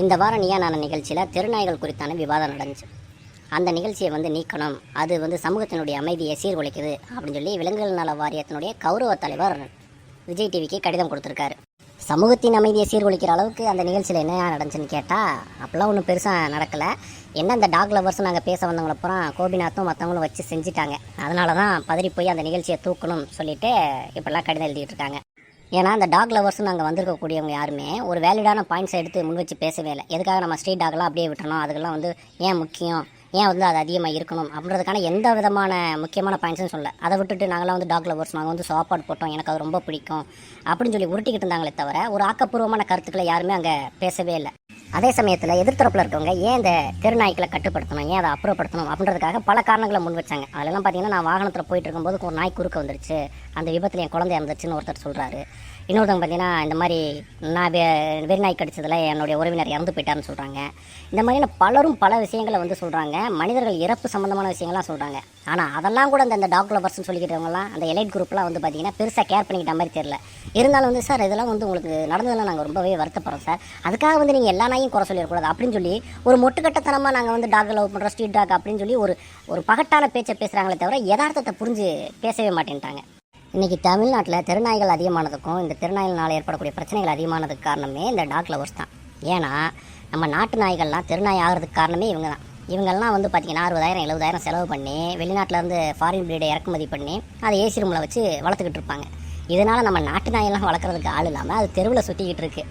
இந்த வாரம் நீயா நான நிகழ்ச்சியில் தெருநாய்கள் குறித்தான விவாதம் நடந்துச்சு. அந்த நிகழ்ச்சியை வந்து நீக்கணும். அது வந்து சமூகத்தினுடைய அமைதியை சீர்குலைக்குது அப்படின்னு சொல்லி விலங்குகள் நல வாரியத்தினுடைய கௌரவ தலைவர் விஜய் டிவிக்கு கடிதம் கொடுத்துருக்காரு. சமூகத்தின் அமைதியை சீர்குலைக்கிற அளவுக்கு அந்த நிகழ்ச்சியில் என்ன நடந்துச்சுன்னு கேட்டால் அப்போல்லாம் ஒன்றும் பெருசாக நடக்கலை. என்ன அந்த டாக் லவர்ஸ் நாங்கள் பேச வந்தவங்கள அப்புறம் கோபிநாத்தும் மற்றவங்களும் வச்சு செஞ்சுட்டாங்க. அதனால தான் பதறி போய் அந்த நிகழ்ச்சியை தூக்கணும் சொல்லிட்டு இப்படிலாம் கடிதம் எழுதிட்டு இருக்காங்க. ஏன்னா அந்த டாக் லவர்ஸ் நாங்கள் வந்திருக்கக்கூடியவங்க யாருமே ஒரு வேலிடான பாயிண்ட்ஸை எடுத்து முன் வச்சு பேசவே இல்லை. எதுக்காக நம்ம ஸ்ட்ரீட் டாக்லாம் அப்படியே விட்டணும் அதுக்கெல்லாம் வந்து ஏன் முக்கியம்? ஏன் வந்து அது அதிகமாக இருக்கணும்? அப்படின்றதுக்கான எந்த விதமான முக்கியமான பாயிண்ட்ஸும் சொல்ல அதை விட்டுட்டு நாங்களாம் வந்து டாக் லவர்ஸ் நாங்கள் வந்து சாப்பாடு போட்டோம். எனக்கு அது ரொம்ப பிடிக்கும். அப்படின்னு சொல்லி உருட்டிக்கிட்டு இருந்தாங்களே தவிர ஒரு ஆக்கப்பூர்வமான கருத்துக்களை யாருமே அங்கே பேசவே இல்லை. அதே சமயத்தில் எதிர்த்தரப்பில் இருக்கவங்க ஏன் இந்த தெருநாய்க்களை கட்டுப்படுத்தணும் ஏன் அதை அப்புறப்படுத்தணும் அப்படின்றதுக்காக பல காரணங்களை முன் வச்சாங்க. அதெல்லாம் பார்த்தீங்கன்னா நான் வாகனத்தில் போயிட்டு இருக்கும்போது ஒரு நாய் குறுக்க வந்துருச்சு. அந்த விபத்தில் என் குழந்தை இறந்துச்சுன்னு ஒருத்தர் சொல்கிறாரு இன்னொருத்தவங்க பார்த்தீங்கன்னா இந்த மாதிரி நான் வெ வெறிநாய் கடிச்சதில் என்னுடைய உறவினர் இறந்து போயிட்டாருன்னு சொல்கிறாங்க இந்த மாதிரியான பலரும் பல விஷயங்களை வந்து சொல்கிறாங்க மனிதர்கள் இறப்பு சம்மந்தமான விஷயங்கள்லாம் சொல்கிறாங்க ஆனால் அதெல்லாம் கூட அந்த டாக் லவர்ஸ்னு சொல்லிக்கிறவங்கலாம் அந்த எலைட் குரூப்லாம் வந்து பார்த்தீங்கன்னா பெருசாக கேர் பண்ணிக்கிட்ட மாதிரி தெரியல. இருந்தாலும் வந்து சார் இதெல்லாம் வந்து உங்களுக்கு நடந்ததெல்லாம் நாங்கள் ரொம்பவே வருத்தப்படுறோம் சார். அதுக்காக வந்து நீங்கள் எல்லா நாயும் குறை சொல்லிடக்கூடாது. அப்படின்னு சொல்லி ஒரு மொட்டுக்கட்டத்தனமாக நாங்கள் வந்து டாக் லவ் பண்ணுறோம் ஸ்ட்ரீட் டாக் அப்படின்னு சொல்லி ஒரு ஒரு பகட்டான பேச்சை பேசுகிறாங்களே தவிர யதார்த்தத்தை புரிஞ்சு பேசவே மாட்டேன்ட்டாங்க. இன்றைக்கி தமிழ்நாட்டில் தெருநாய்கள் அதிகமானதுக்கும் இந்த தெருநாய்களால் ஏற்படக்கூடிய பிரச்சனைகள் அதிகமானதுக்கு காரணமே இந்த டாக் லவர்ஸ் தான். ஏன்னா நம்ம நாட்டு நாய்கள்லாம் தெருநாய் ஆகிறதுக்கு காரணமே இவங்க தான் இவங்கெல்லாம் வந்து பார்த்திங்கன்னா அறுபதாயிரம் எழுபதாயிரம் செலவு பண்ணி வெளிநாட்டிலேருந்து ஃபாரின் ப்ரீடை இறக்குமதி பண்ணி அதை ஏசி ரூமில் வச்சு வளர்த்துக்கிட்டு இருப்பாங்க. இதனால் நம்ம நாட்டு நாயெல்லாம் வளர்க்குறதுக்கு ஆள் இல்லாமல் அது தெருவில் சுற்றிக்கிட்டு இருக்கு.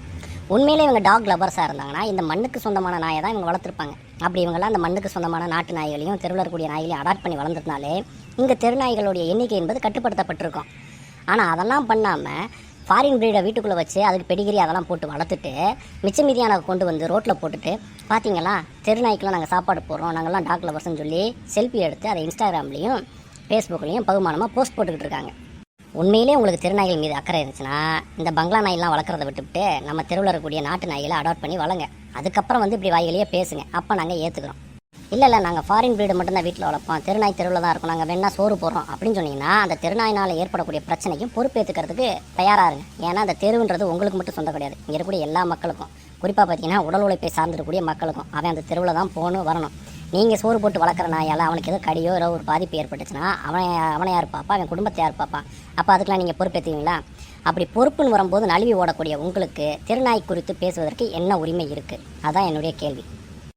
உண்மையிலே இவங்க டாக் லவர்ஸாக இருந்தாங்கன்னா இந்த மண்ணுக்கு சொந்தமான நாயை தான் இவங்க வளர்த்துருப்பாங்க. அப்படி இவங்கெல்லாம் அந்த மண்ணுக்கு சொந்தமான நாட்டு நாய்களையும் தெருவில் இருக்கக்கூடிய நாய்களையும் அடாப்ட் பண்ணி வளர்ந்ததுனாலே இங்கே தெருநாய்களுடைய எண்ணிக்கை என்பது கட்டுப்படுத்தப்பட்டிருக்கும். ஆனால் அதெல்லாம் பண்ணாமல் ஃபாரின் ப்ரீடை வீட்டுக்குள்ளே வச்சு அதுக்கு பெடிகிரி அதெல்லாம் போட்டு வளர்த்துட்டு மிச்ச மீதியான கொண்டு வந்து ரோட்டில் போட்டுட்டு பார்த்தீங்களா தெருநாய்க்கெலாம் நாங்கள் சாப்பாடு போடுறோம் நாங்கள்லாம் டாக் லவர்ஸ்னு சொல்லி செல்ஃபி எடுத்து அதை இன்ஸ்டாகிராம்லேயும் ஃபேஸ்புக்லேயும் பகுமானமாக போஸ்ட் போட்டுக்கிட்டு இருக்காங்க. உண்மையிலே உங்களுக்கு திருநாய்கள் மீது அக்கறை இருந்துச்சுன்னா இந்த பங்களா நாயெல்லாம் வளர்க்குறத விட்டுவிட்டு நம்ம தெருவில் இருக்கக்கூடிய நாட்டு நாய்களை அடாப்ட் பண்ணி வளங்க அதுக்கப்புறம் வந்து இப்படி வாய்களையே பேசுங்க. அப்போ நாங்கள் ஏற்றுக்கிறோம் இல்லை இல்லை நாங்கள் ஃபாரின் ப்ரீடு மட்டும்தான் வீட்டில் வளர்ப்போம். தெருநாய் தெருவில் தான் இருக்கும். நாங்கள் வேணா சோறு போடுறோம். அப்படின்னு சொன்னீங்கன்னா அந்த தெருநாயினால் ஏற்படக்கூடிய பிரச்சனைக்கும் பொறுப்பேற்றுக்கிறதுக்கு தயாராக இருங்க. ஏன்னா அந்த தெருவுன்றது உங்களுக்கு மட்டும் சொந்த கிடையாது. இங்கே இருக்கக்கூடிய எல்லா மக்களுக்கும். குறிப்பாக பார்த்தீங்கன்னா உடல் உழைப்பை சார்ந்திருக்கக்கூடிய மக்களுக்கும். அவன் அந்த தெருவில் தான் போகணும் வரணும். நீங்கள் சோறு போட்டு வளர்க்குற நாயால் அவனுக்கு ஏதோ கடியோ ஏதோ ஒரு பாதிப்பு ஏற்பட்டுச்சுன்னா அவனை அவனை யார் பார்ப்பா அவன் குடும்பத்தை யார் பாப்பா? அப்போ அதுக்கெலாம் நீங்கள் பொறுப்பேற்றுவீங்களா அப்படி பொறுப்புன்னு வரும்போது நழுவி ஓடக்கூடிய உங்களுக்கு திருநாய் குறித்து பேசுவதற்கு என்ன உரிமை இருக்குது அதான் என்னுடைய கேள்வி.